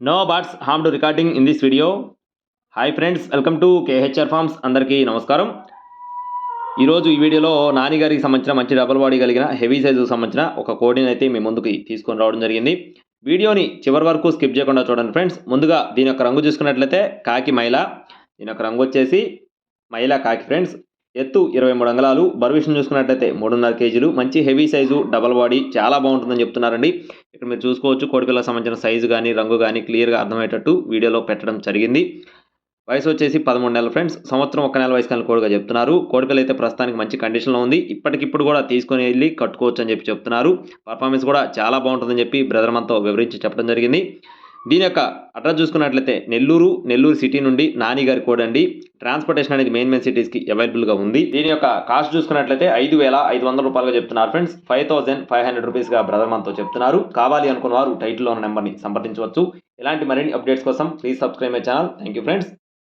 No birds harm to recording in this video hi friends welcome to KHR farms అందరికీ నమస్కారం. ఈరోజు ఈ వీడియోలో నాని గారికి సంబంధించిన మంచి డబల్ బాడీ కలిగిన హెవీ సైజుకు సంబంధించిన ఒక కోడిని అయితే మీ ముందుకి తీసుకొని రావడం జరిగింది. వీడియోని చివరి వరకు స్కిప్ చేయకుండా చూడండి ఫ్రెండ్స్. ముందుగా దీని యొక్క రంగు చూసుకున్నట్లయితే కాకి మైల. దీని యొక్క రంగు వచ్చేసి మైల కాకి ఫ్రెండ్స్. ఎత్తు ఇరవై మూడు అంగళాలు బర్విషన్ చూసుకున్నట్టయితే చూసుకున్నట్లయితే మూడున్నర కేజీలు. మంచి హెవీ సైజు డబల్ బాడీ చాలా బాగుంటుందని చెప్తున్నారండి. ఇక్కడ మీరు చూసుకోవచ్చు కోడిపిల్లకి సంబంధించిన సైజు కానీ రంగు కానీ క్లియర్గా అర్థమయ్యేటట్టు వీడియోలో పెట్టడం జరిగింది. వయసు వచ్చేసి పదమూడు నెలలు ఫ్రెండ్స్. సంవత్సరం ఒక నెల వయసు కానీ కోడిగా చెప్తున్నారు. కోడిపిల్ల అయితే ప్రస్తుతానికి మంచి కండిషన్లో ఉంది. ఇప్పటికిప్పుడు కూడా తీసుకొని వెళ్ళి కట్టుకోవచ్చు అని చెప్పి చెప్తున్నారు. పర్ఫార్మెన్స్ కూడా చాలా బాగుంటుందని చెప్పి బ్రదర్ మనతో వివరించి చెప్పడం జరిగింది. దీని యొక్క అడ్రస్ చూసుకున్నట్లయితే నెల్లూరు నెల్లూరు సిటీ నుండి నాని గారి కోడ్ అండి. ట్రాన్స్పోర్టేషన్ అనేది మెయిన్ మెయిన్ సిటీస్కి అవైలబుల్గా ఉంది. దీని యొక్క కాస్ట్ చూసుకున్నట్లయితే ఐదు వేల ఐదు వందల రూపాయలుగా చెప్తున్నారు friends five thousand five hundred రూపీస్గా బ్రదర్ మనతో చెప్తున్నారు. కావాలి అనుకున్న వారు టైటిల్లో ఉన్న నెంబర్ని సంప్రదించవచ్చు. ఇలాంటి మరిన్ని అప్డేట్స్ కోసం please subscribe my channel thank you friends